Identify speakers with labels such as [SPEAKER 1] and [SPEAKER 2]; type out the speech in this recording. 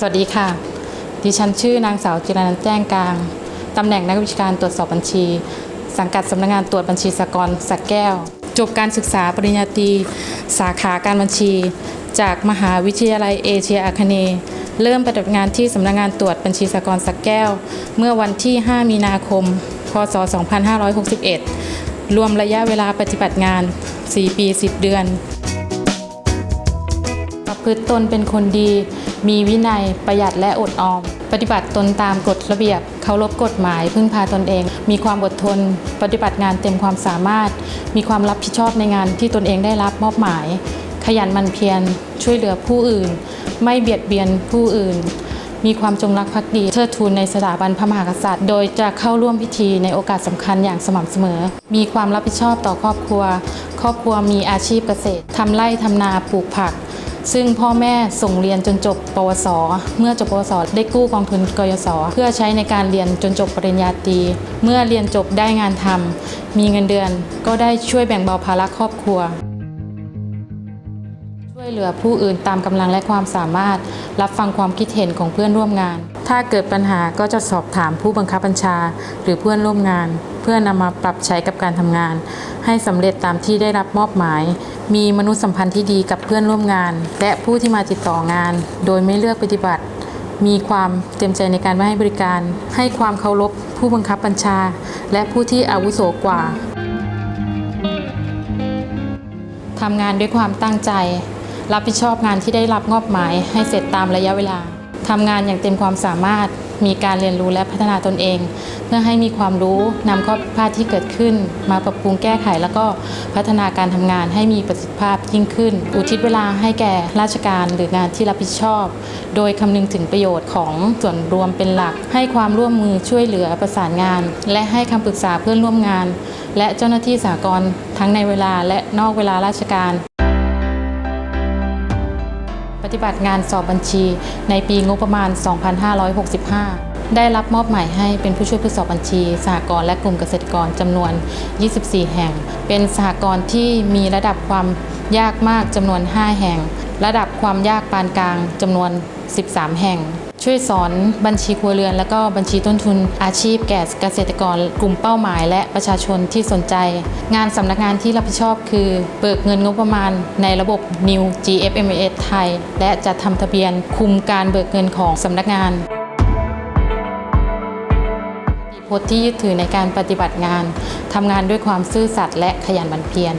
[SPEAKER 1] สวัสดีค่ะ ดิฉันชื่อนางสาวจิรนันแจ้งกลาง ตำแหน่งนักวิชาการตรวจสอบบัญชี สังกัดสำนักงานตรวจบัญชีสากลสักแก้ว จบการศึกษาปริญญาตรีสาขาการบัญชี จากมหาวิทยาลัยเอเชียอาคเนย์เริ่มปฏิบัติงานที่สำนักงานตรวจบัญชีสากลสักแก้ว เมื่อวันที่ 5 มีนาคม พศ 2561 รวมระยะเวลาปฏิบัติงาน 4 ปี 10 เดือน พฤติตนเป็นคนดี มีวินัย ประหยัดและอดออม ปฏิบัติตนตามกฎระเบียบ เคารพกฎหมาย พึ่งพาตนเอง มีความอดทน ปฏิบัติงานเต็มความสามารถ มีความรับผิดชอบในงานที่ตนเองได้รับมอบหมาย ขยันหมั่นเพียร ช่วยเหลือผู้อื่น ไม่เบียดเบียนผู้อื่นมีความจงรักภักดีเทิดทูนในสถาบันพระมหากษัตริย์ โดยจะเข้าร่วมพิธีในโอกาสสำคัญอย่างสม่ำเสมอ มีความรับผิดชอบต่อครอบครัว ครอบครัวมีอาชีพเกษตรทำไร่ทำนาปลูกผัก ซึ่งพ่อแม่ส่งเรียนจนจบ ปวส เมื่อจบปวส ได้กู้กองทุนกยศ เพื่อใช้ในการเรียนจนจบปริญญาตรี เมื่อเรียนจบได้งานทำมีเงินเดือนก็ได้ช่วยแบ่งเบาภาระครอบครัว วยเหลือผู้อื่นตามกำลังและความสามารถ รับฟังความคิดเห็นของเพื่อนร่วมงาน ถ้าเกิดปัญหาก็จะสอบถามผู้บังคับบัญชา หรือเพื่อนร่วมงาน เพื่อนำมาปรับใช้กับการทำงาน ให้สำเร็จตามที่ได้รับมอบหมาย มีมนุษยสัมพันธ์ที่ดีกับเพื่อนร่วมงาน และผู้ที่มาติดต่องาน โดยไม่เลือกปฏิบัติ มีความเต็มใจในการมาให้บริการ ให้ความเคารพผู้บังคับบัญชา และผู้ที่อาวุโสกว่าทำงานด้วยความตั้งใจ รับผิดชอบงานที่ได้รับมอบหมายให้เสร็จตามระยะเวลาทำงานอย่างเต็มความสามารถ มีการเรียนรู้และพัฒนาตนเอง เพื่อให้มีความรู้นำข้อผิดพลาดที่เกิดขึ้น มาปรับปรุงแก้ไข แล้วก็พัฒนาการทำงานให้มีประสิทธิภาพยิ่งขึ้น อุทิศเวลาให้แก่ราชการหรืองานที่รับผิดชอบ โดยคำนึงถึงประโยชน์ของส่วนรวมเป็นหลัก ให้ความร่วมมือช่วยเหลือประสานงาน และให้คำปรึกษาเพื่อนร่วมงาน และเจ้าหน้าที่สากลทั้งในเวลาและนอกเวลาราชการ ฏิบัติงานสอบบัญชี ในปีงบประมาณ 2565 ได้รับมอบหมายให้เป็นผู้ช่วยผู้สอบบัญชีสหกรณ์และกลุ่มเกษตรกรจำนวน 24 แห่ง เป็นสหกรณ์ที่มีระดับความยากมากจำนวน 5 แห่ง ระดับความยากปานกลางจำนวน 13 แห่ง ช่วยสอนบัญชีครัวเรือน และก็บัญชีต้นทุนอาชีพแก่เกษตรกร กลุ่มเป้าหมาย และประชาชนที่สนใจ งานสำนักงานที่รับผิดชอบคือ เบิกเงินงบประมาณในระบบ New GFMS ไทย และจัดทำทะเบียนคุมการเบิกเงินของสำนักงานปฏิพจน์ที่ยึดถือในการปฏิบัติงาน ทำงานด้วยความซื่อสัตย์และขยันหมั่นเพียร